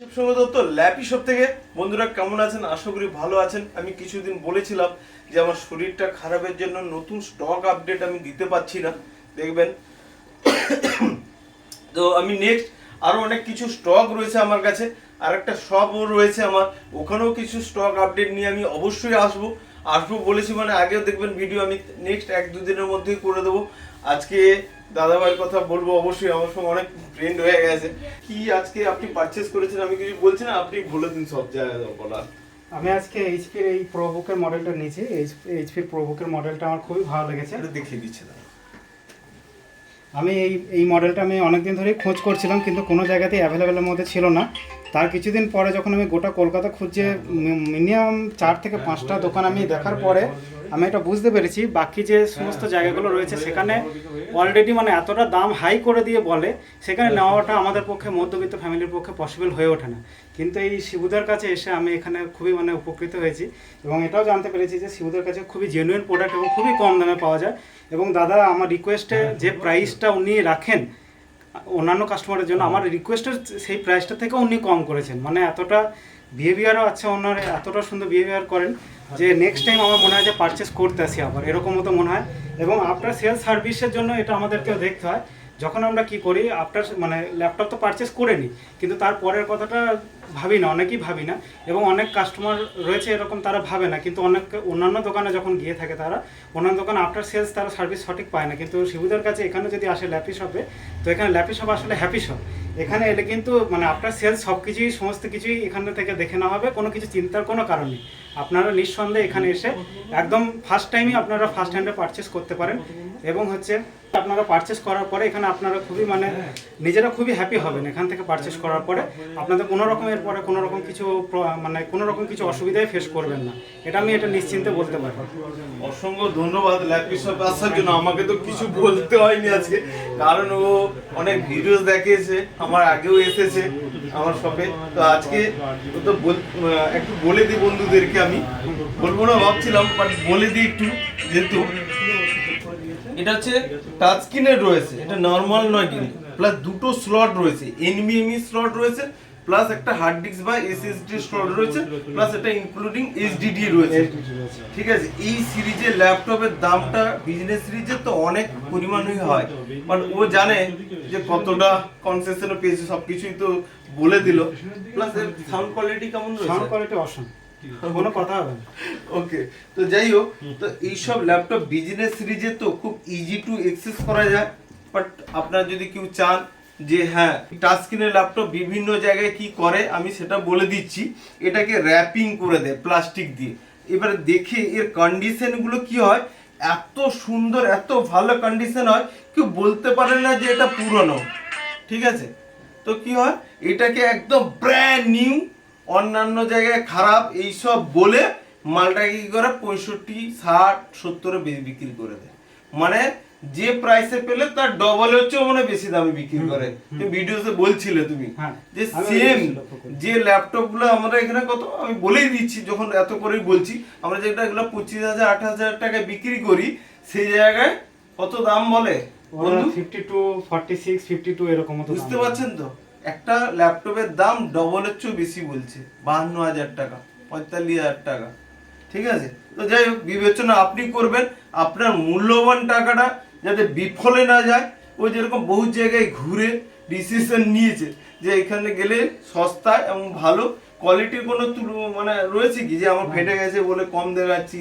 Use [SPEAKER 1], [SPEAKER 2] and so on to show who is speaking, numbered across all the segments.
[SPEAKER 1] Dutta shop থেকে। বন্ধুরা, কেমন আছেন? আশা করি ভালো আছেন। আমি কিছুদিন বলেছিলাম যে, আমার শরীরটা খারাপের জন্য নতুন স্টক আপডেট আমি দিতে পারছি না। দেখবেন। তো আমি নেক্সট আরও অনেক কিছু স্টক রয়েছে আমার কাছে। আর একটা শপও রয়েছে আমার। ওখানেও কিছু স্টক আপডেট নিয়ে আমি অবশ্যই আসব। আসব বলেছি মানে আগেও দেখবেন ভিডিও আমি নেক্সট এক দুদিনের মধ্যেই করে দেবো। আজকে দাদাভাইয়ের কথা বলব অবশ্যই আমার সঙ্গে অনেক ফ্রেন্ড হয়ে গেছে। কি আজকে আপনি পারচেস করেছেন আমি কিছু বলছি না? আপনি বলে দিন সব জায়গায় বলার।
[SPEAKER 2] আমি আজকে এইচপির এই প্রোবুকের মডেলটা নিয়েছি। এইচপির প্রোবুকের মডেলটা আমার খুবই ভালো লেগেছে।
[SPEAKER 1] এটা দেখিয়ে দিচ্ছে
[SPEAKER 2] আমি এই এই মডেলটা আমি অনেকদিন ধরেই খোঁজ করছিলাম কিন্তু কোনো জায়গাতেই অ্যাভেলেবেলের মধ্যে ছিল না। তার কিছুদিন পরে যখন আমি গোটা কলকাতা খুঁজে মিনিমাম চার থেকে পাঁচটা দোকান আমি দেখার পরে আমি এটা বুঝতে পেরেছি, বাকি যে সমস্ত জায়গাগুলো রয়েছে সেখানে অলরেডি মানে এতটা দাম হাই করে দিয়ে বলে, সেখানে নেওয়াটা আমাদের পক্ষে, মধ্যবিত্ত ফ্যামিলির পক্ষে পসিবল হয়ে ওঠে না। কিন্তু এই শিবুদার কাছে এসে আমি এখানে খুবই মানে উপকৃত হয়েছি এবং এটাও জানতে পেরেছি যে শিবুদার কাছে খুবই জেনুইন প্রোডাক্ট এবং খুবই কম দামে পাওয়া যায়। এবং দাদা, আমার রিকোয়েস্টে যে প্রাইসটা উনি রাখেন অন্যান্য কাস্টমারের জন্য আমার রিকোয়েস্টের সেই প্রাইসটা থেকে উনি কম করেছেন। মানে এতটা বিহেভিয়ারও আছে ওনার এতটা সুন্দর বিহেভিয়ার করেন যে নেক্সট টাইম আমার মনে হয় যে পারচেস করতে আসি আবার। এরকম মতো মনে হয়। এবং আফটার সেল সার্ভিসের জন্য এটা আমাদেরকেও দেখতে হয়। যখন আমরা কি করি আফটার মানে ল্যাপটপ তো পারচেস করে নিই কিন্তু তার পরের কথাটা ভাবি না, অনেকেই ভাবি না এবং অনেক কাস্টমার রয়েছে এরকম তারা ভাবে না, কিন্তু অনেক অন্যান্য দোকানে যখন গিয়ে থাকে তারা, অন্যান্য দোকানে আফটার সেলস তারা সার্ভিস সঠিক পায় না, কিন্তু শিবুদের কাছে এখানে যদি আসে ল্যাপি শপে তো এখানে ল্যাপি শপ আসলে হ্যাপি শপ এখানে এলে কিন্তু মানে আফটার সেলস সব কিছুই, সমস্ত কিছুই এখান থেকে দেখে নেওয়া হবে, কোনো কিছু চিন্তার কোনো কারণ নেই। আপনারা নিঃসন্দেহে এখানে এসে একদম ফার্স্ট টাইমই আপনারা ফার্স্ট হ্যান্ডে পারচেস করতে পারেন এবং হচ্ছে আপনারা পারচেস করার পরে এখানে আপনারা খুবই মানে নিজেরা খুবই হ্যাপি হবেন এখান থেকে পারচেস করার পরে। আপনাদের কোনো রকমের পরে কোনো রকম কিছু মানে কোনো রকম কিছু অসুবিধায় ফেস করবেন না। এটা আমি এটা নিশ্চিন্তে বলতে পারি
[SPEAKER 1] অসংখ্য ধন্যবাদ ল্যাপি শপ আসার জন্য। আমাকে তো কিছু বলতে হয়নি আজকে। কারণ ও অনেক ভিডিওস দেখিয়েছে, আমার আগেও এসেছে আমার শপে তো আজকে তো একটু বলে দিই বন্ধুদেরকে আমি। বলব না, ভাবছিলাম বাট বলে দিই একটু, যেহেতু। এটা হচ্ছে টাচ স্ক্রিনের রয়েছে। এটা নর্মাল নয় কিন্তু। প্লাস দুটো স্লট রয়েছে। এনবিএমই স্লট রয়েছে প্লাস একটা হার্ড ডিস্ক বা এসএসডি স্লট রয়েছে প্লাস এটা ইনক্লুডিং এইচডিডি রয়েছে। ঠিক আছে এই সিরিজের ল্যাপটপের দামটা বিজনেস সিরিজের তো অনেক পরিমাণই হয়। বাট ও জানে যে কতটা কনসেশনও পেয়েছে সবকিছুই তো বলে দিল। প্লাস এর সাউন্ড কোয়ালিটি কেমন
[SPEAKER 2] সাউন্ড কোয়ালিটি অসম কোনো কথা হবে
[SPEAKER 1] ওকে তো যাই হোক তো এইসব ল্যাপটপ বিজনেস সিরিজে তো খুব ইজি টু অ্যাক্সেস করা যায়। বাট আপনারা যদি কেউ চান যে হ্যাঁ টাচ স্ক্রিনের ল্যাপটপ বিভিন্ন জায়গায় কি করে, আমি সেটা বলে দিচ্ছি। এটাকে র্যাপিং করে দেয় প্লাস্টিক দিয়ে। এবারে দেখে এর কন্ডিশনগুলো কি হয়? এত সুন্দর, এত ভালো কন্ডিশন হয়, কেউ বলতে পারে না যে এটা পুরনো। ঠিক আছে? তো কি হয়? এটাকে একদম ব্র্যান্ড নিউ অন্যান্য জায়গায় খারাপ, এইসব বলে মালটাকে কি করে? পঁয়ষট্টি, ষাট সত্তরে বিক্রি করে দেয়। মানে যে প্রাইসে পেলে তার ডবল হচ্ছে মানে বেশি দামে বিক্রি করে। তুমি ভিডিওতে বলছিলে তুমি।
[SPEAKER 2] হ্যাঁ,
[SPEAKER 1] যে সেম। যে ল্যাপটপগুলো আমরা এখানে কত আমি বলেই দিচ্ছি যখন এত করেই বলছি আমরা যেটা এগুলো পঁচিশ হাজার আট হাজার টাকায় বিক্রি করি সেই জায়গায় কত দাম বলে?
[SPEAKER 2] Fifty two forty six fifty two এরকম
[SPEAKER 1] বুঝতে পারছেন তো? একটা ল্যাপটপের দাম ডবলের চেয়েও বেশি বলছে বাহান্ন হাজার টাকা পঁয়তাল্লিশ হাজার টাকা। ঠিক আছে? তো যাই হোক বিবেচনা আপনি করবেন আপনার মূল্যবান টাকাটা যাতে বিফলে না যায়। ও যেরকম বহু জায়গায় ঘুরে ডিসিশন নিয়েছে যে এখানে গেলে সস্তা এবং ভালো কোয়ালিটির কোনো মানে রয়েছে কি? যে আমার ফেটে গেছে বলে কম দেখাচ্ছি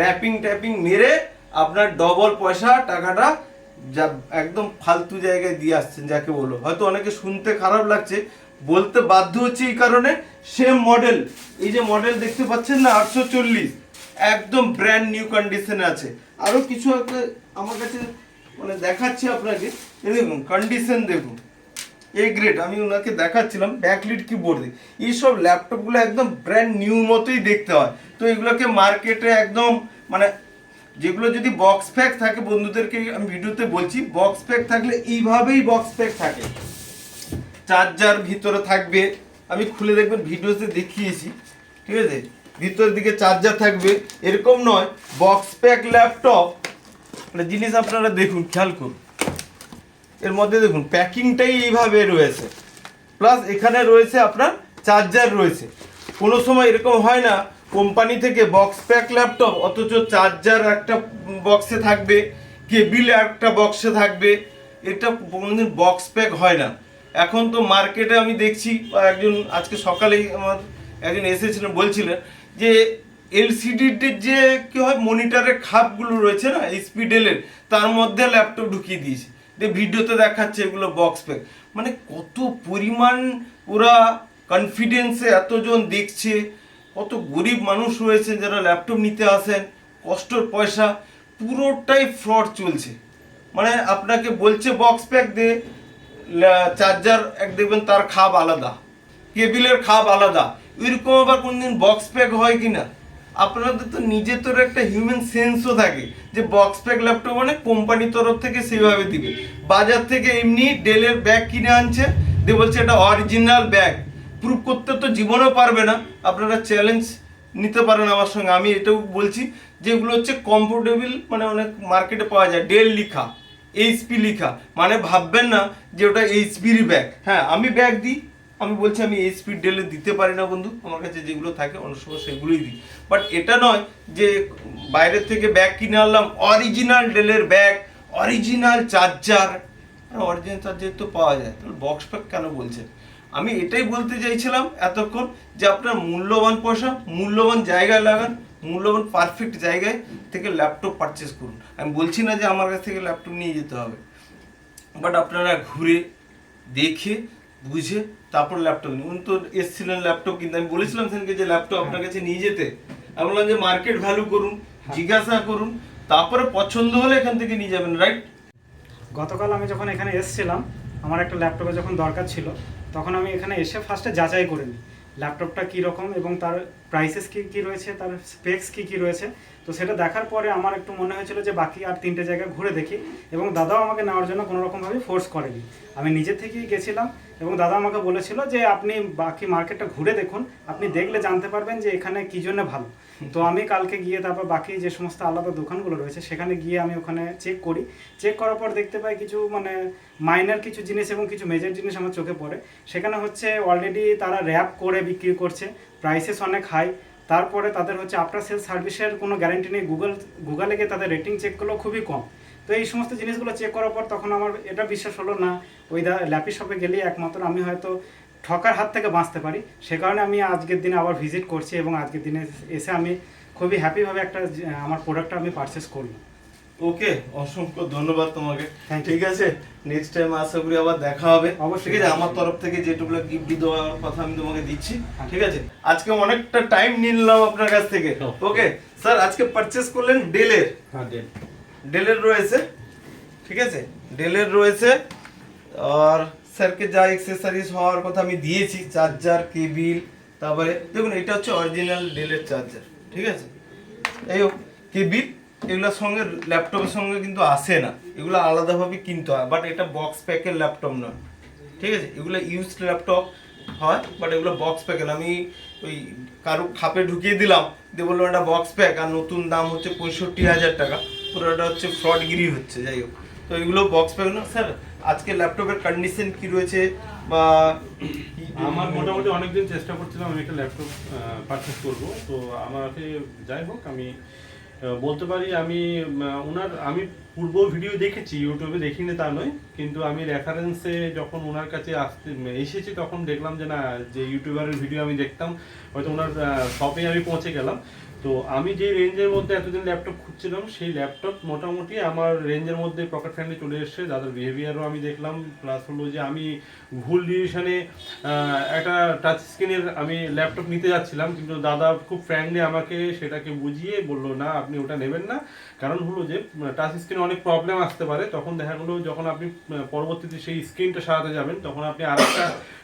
[SPEAKER 1] র্যাপিং ট্যাপিং মেরে আপনার ডবল পয়সা টাকাটা যা একদম ফালতু জায়গায় দিয়ে আসছেন যাকে বলো। হয়তো অনেকে শুনতে খারাপ লাগছে বলতে বাধ্য হচ্ছে এই কারণে। সেম মডেল এই যে মডেল দেখতে পাচ্ছেন না আটশো চল্লিশ। একদম ব্র্যান্ড নিউ কন্ডিশনে আছে। আরও কিছু একটা আমার কাছে মানে দেখাচ্ছি আপনাকে। এই দেখুন কন্ডিশন দেখুন। এ গ্রেড আমি ওনাকে দেখাচ্ছিলাম ব্যাকলিট কিবোর্ড দিয়ে। এইসব ল্যাপটপগুলো একদম ব্র্যান্ড নিউ মতোই দেখতে হয়। তো এগুলোকে মার্কেটে একদম মানে যেগুলো যদি বক্স প্যাক থাকে, বন্ধুদেরকে আমি ভিডিওতে বলছি বক্স প্যাক থাকলে এইভাবেই বক্স প্যাক থাকে। চার্জার ভিতরে থাকবে। আমি খুলে দেখবেন ভিডিওতে দেখিয়েছি। ঠিক আছে? ভিতরের দিকে চার্জার থাকবে। এরকম নয় বক্স প্যাক ল্যাপটপ মানে জিনিস আপনারা দেখুন, খেয়াল করুন। এর মধ্যে দেখুন, প্যাকিংটাই এইভাবে রয়েছে। প্লাস এখানে রয়েছে আপনার চার্জার রয়েছে। কোনো সময় এরকম হয় না কোম্পানি থেকে বক্স প্যাক ল্যাপটপ অথচ চার্জার একটা বক্সে থাকবে কেবিল একটা বক্সে থাকবে। এটা কোনোদিন বক্স প্যাক হয় না। এখন তো মার্কেটে আমি দেখছি, একজন আজকে সকালেই আমার একজন এসেছিলেন, বলছিলেন যে এলসিডিটির যে কি হয় মনিটরের খাপগুলো রয়েছে না এইচপি ডেলের তার মধ্যে ল্যাপটপ ঢুকিয়ে দিয়েছে। যে ভিডিওতে দেখাচ্ছে এগুলো বক্স প্যাক মানে কত পরিমাণ ওরা কনফিডেন্সে এতজন দেখছে, কত গরিব মানুষ রয়েছে যারা ল্যাপটপ নিতে আসেন, কষ্টর পয়সা, পুরোটাই ফ্রড চলছে। মানে আপনাকে বলছে বক্স প্যাক দিয়ে চার্জার এক দেখবেন তার খাপ আলাদা কেবিলের খাপ আলাদা। এরকম আবার কোনদিন বক্স প্যাক হয় কিনা? আপনাদের তো নিজের তোর একটা হিউম্যান সেন্সও থাকে যে বক্স প্যাক ল্যাপটপ মানে কোম্পানির তরফ থেকে সেভাবে দিবে। বাজার থেকে এমনি ডেলের ব্যাগ কিনে আনছে, দিয়ে বলছে এটা অরিজিনাল ব্যাগ প্রুভ করতে তো জীবনও পারবে না। আপনারা চ্যালেঞ্জ নিতে পারেন আমার সঙ্গে। আমি এটাও বলছি, যেগুলো হচ্ছে কমফোর্টেবল মানে অনেক মার্কেটে পাওয়া যায়। ডেল লিখা এইচপি লিখা। মানে ভাববেন না যে ওটা এইচপির ব্যাগ হ্যাঁ আমি ব্যাগ দিই আমি বলছি আমি এই স্পিড ডেলে দিতে পারি না বন্ধু। আমার কাছে যেগুলো থাকে, অনেক সময় সেগুলোই দিই। বাট এটা নয় যে বাইরের থেকে ব্যাগ কিনে আনলাম অরিজিনাল ডেলের bag original charger original charger তো পাওয়া যায়। তাহলে বক্স প্যাক কেন বলছেন? আমি এটাই বলতে চাইছিলাম এতক্ষণ যে আপনার মূল্যবান পয়সা, মূল্যবান জায়গায় লাগান, মূল্যবান পারফেক্ট জায়গায় থেকে ল্যাপটপ পারচেস করুন। আমি বলছি না যে আমার কাছ থেকে ল্যাপটপ নিয়ে যেতে হবে। বাট আপনারা ঘুরে, দেখে বুঝে তারপর ল্যাপটপ নিন উনি তো এসছিলেন ল্যাপটপ কিনতে। আমি বলেছিলাম সেদিনকে যে ল্যাপটপ আপনার কাছে নিয়ে যেতে। আমি বললাম যে মার্কেট ভ্যালু করুন জিজ্ঞাসা করুন তারপরে পছন্দ হলে এখান থেকে নিয়ে যাবেন রাইট
[SPEAKER 2] গতকাল আমি যখন এখানে এসেছিলাম আমার একটা ল্যাপটপের যখন দরকার ছিল তখন আমি এখানে এসে ফার্স্টে যাচাই করে নিই। ল্যাপটপটা কী রকম এবং তার প্রাইসেস কী কী রয়েছে তার স্পেক্স কী কী রয়েছে। তো সেটা দেখার পরে আমার একটু মনে হয়েছিল যে বাকি আর তিনটে জায়গায় ঘুরে দেখি এবং দাদাও আমাকে নেওয়ার জন্য কোনো রকমভাবে ফোর্স করেনি। আমি নিজে থেকেই গেছিলাম এবং দাদা আমাকে বলেছিল যে আপনি বাকি মার্কেটটা ঘুরে দেখুন, আপনি দেখলে জানতে পারবেন যে এখানে কী জন্য ভালো। তো আমি কালকে গিয়ে তারপর বাকি যে সমস্ত আলাদা দোকানগুলো রয়েছে, সেখানে গিয়ে আমি ওখানে চেক করি। চেক করার পর দেখতে পাই কিছু মানে মাইনার কিছু জিনিস এবং কিছু মেজর জিনিস আমার চোখে পড়ে। সেখানে হচ্ছে অলরেডি তারা র্যাপ করে বিক্রি করছে প্রাইসেস অনেক হাই তারপরে তাদের হচ্ছে আফটার সেল সার্ভিসের কোনো গ্যারেন্টি নেই। গুগল গুগলে গিয়ে তাদের রেটিং চেক করলেও খুবই কম। তো এই সমস্ত জিনিসগুলো চেক করার পর তখন আমার এটা বিশ্বাস হলো না ওই দা ল্যাপি শপে গেলেই একমাত্র আমি হয়তো ঠকার হাত থেকে বাঁচতে পারি। সে কারণে আমি আজকের দিনে আবার ভিজিট করছি এবং আজকের দিনে এসে আমি খুবই হ্যাপিভাবে একটা আমার প্রোডাক্টটা আমি পারচেস করলাম।
[SPEAKER 1] ওকে অসংখ্য ধন্যবাদ তোমাকে। ঠিক আছে নেক্সট টাইম আশা করি আবার দেখা হবে।
[SPEAKER 2] অবশ্যই,
[SPEAKER 1] ঠিক আছে আমার তরফ থেকে যেটুকু গিফট দেওয়ার কথা আমি তোমাকে দিচ্ছি।
[SPEAKER 2] হ্যাঁ।
[SPEAKER 1] ঠিক আছে আজকে অনেকটা টাইম নিলাম আপনার কাছ থেকে। ওকে স্যার আজকে পারচেস করলেন ডেলের ডেলের রয়েছে, ঠিক আছে? ডেলের রয়েছে, আর স্যারকে যা এক্সেসরিজ হওয়ার কথা আমি দিয়েছি চার্জার কেবিল তারপরে দেখুন, এটা হচ্ছে অরিজিনাল ডেলের চার্জার ঠিক আছে? এই হোক কেবিল এগুলোর সঙ্গে ল্যাপটপের সঙ্গে কিন্তু আসে না। এগুলো আলাদাভাবে কিনতে হয় বাট এটা বক্স প্যাকের ল্যাপটপ নয়, ঠিক আছে? এগুলো ইউজ ল্যাপটপ হয় বাট এগুলো বক্স প্যাকের আমি ওই কারও খাপে ঢুকিয়ে দিলাম, দিয়ে বলল এটা বক্স প্যাক আর নতুন দাম হচ্ছে পঁয়ষট্টি হাজার টাকা। পুরোটা হচ্ছে ফ্রডগিরি হচ্ছে, যাই হোক। তো এগুলো বক্স প্যাক না? স্যার, আজকে ল্যাপটপের কন্ডিশন কি রয়েছে? বা
[SPEAKER 3] আমার মোটামুটি অনেকদিন চেষ্টা করছিলাম আমি একটা ল্যাপটপ পারচেস করব। তো আমাকে যাই হোক, আমি বলতে পারি আমি ওনার আমি পূর্ব ভিডিও দেখেছি ইউটিউবে দেখিনি তা নয়, কিন্তু আমি রেফারেন্সে যখন ওনার কাছে আসতে, এসেছি তখন দেখলাম যে না, যে ইউটিউবারের ভিডিও আমি দেখতাম, হয়তো ওনার শপে আমি পৌঁছে গেলাম। তো আমি যে রেঞ্জের মধ্যে এতদিন ল্যাপটপ খুঁজছিলাম, সেই ল্যাপটপ মোটামুটি আমার রেঞ্জের মধ্যে পকেট ফ্রেন্ডলি চলে এসছে। দাদার বিহেভিয়ারও আমি দেখলাম প্লাস হলো যে আমি ভুল ডিসিশনে একটা টাচ স্ক্রিনের আমি ল্যাপটপ নিতে যাচ্ছিলাম, কিন্তু দাদা খুব ফ্র্যাঙ্কলি আমাকে সেটাকে বুঝিয়ে বলল, না, আপনি ওটা নেবেন না। কারণ হলো যে টাচ স্ক্রিনে অনেক প্রবলেম আসতে পারে। তখন দেখা গেলো যখন আপনি পরবর্তীতে সেই স্ক্রিনটা সারাতে যাবেন, তখন আপনি আর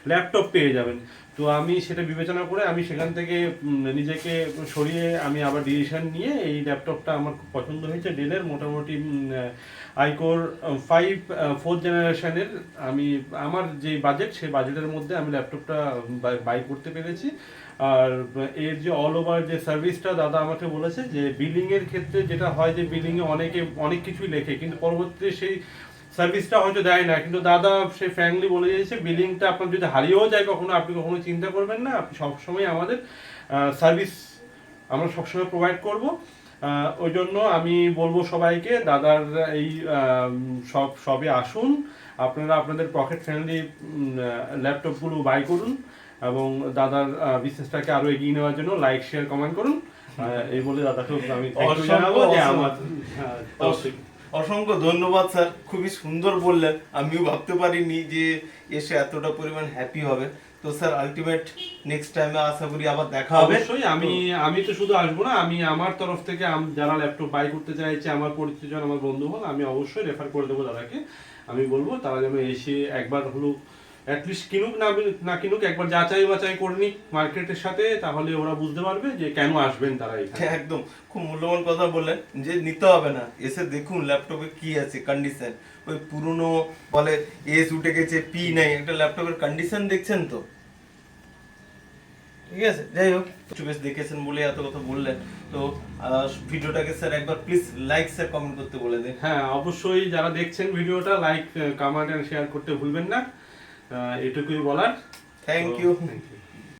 [SPEAKER 3] ল্যাপটপ পেয়ে যাবেন। তো আমি সেটা বিবেচনা করে আমি সেখান থেকে নিজেকে সরিয়ে আমি আবার ডিসিশন নিয়ে এই ল্যাপটপটা আমার খুব পছন্দ হয়েছে। ডেলের মোটামুটি আইকোর ফাইভ ফোর্থ জেনারেশনের আমি, আমার যে বাজেট সেই বাজেটের মধ্যে আমি ল্যাপটপটা বাই করতে পেরেছি। আর এর যে অল ওভার যে সার্ভিসটা দাদা আমাকে বলেছে যে বিলিংয়ের ক্ষেত্রে যেটা হয় যে বিলিংয়ে অনেকে, অনেক কিছুই লেখে, কিন্তু পরবর্তীতে সেই সার্ভিসটা হয়তো দেয় না কিন্তু দাদা সে ফ্র্যাঙ্কলি বলে দিয়েছে বিলিংটা আপনার যদি হারিয়েও যায় কখনো আপনি কখনো চিন্তা করবেন না আপনি সবসময় আমাদের সার্ভিস আমরা সবসময় প্রোভাইড করব। ওই জন্য আমি বলব সবাইকে দাদার এই সব সবে আসুন আপনারা আপনাদের পকেট ফ্রেন্ডলি ল্যাপটপগুলো বাই করুন এবং দাদার বিজনেসটাকে আরও এগিয়ে নেওয়ার জন্য লাইক শেয়ার কমেন্ট করুন। এই বলে দাদাকে আমি জানাব যে আমার হ্যাঁ।
[SPEAKER 1] অসংখ্য ধন্যবাদ, স্যার। খুবই সুন্দর বললেন। আমিও ভাবতে পারিনি যে এসে এতটা পরিমাণ হ্যাপি হবে। তো, স্যার আলটিমেট নেক্সট টাইমে আশা করি আবার দেখা হবে।
[SPEAKER 3] অবশ্যই, আমি আমি তো শুধু আসব না, আমি আমার তরফ থেকে যারা ল্যাপটপ বাই করতে চাইছে, আমার পরিচিত আমার বন্ধু হল আমি অবশ্যই রেফার করে দেবো দাদাকে। আমি বলব, তারা যেন এসে একবার হলো অ্যাটলিস্ট কিনুক না না কিনুক একবার যাচাই বাছাই করে নিক মার্কেটের সাথে তাহলে ওরা বুঝতে পারবে যে কেন আসবেন তারা এখানে।
[SPEAKER 1] একদম। খুব মূল্যবান কথা বললেন যে নিতে হবে না। এসে দেখুন ল্যাপটপে কি আছে কন্ডিশন ওই পুরনো বলে এস উঠে গেছে পি নাই একটা ল্যাপটপের কন্ডিশন দেখছেন তো? ঠিক আছে যাই হোক বেশ দেখেছেন বলে এত কথা বললেন। তো ভিডিওটাকে স্যার একবার প্লিজ লাইক স্যার কমেন্ট করতে বলে দিন।
[SPEAKER 3] হ্যাঁ অবশ্যই যারা দেখছেন ভিডিওটা লাইক কমেন্ট এন্ড শেয়ার করতে ভুলবেন না। এটুকুই বলার
[SPEAKER 1] থ্যাংক ইউ.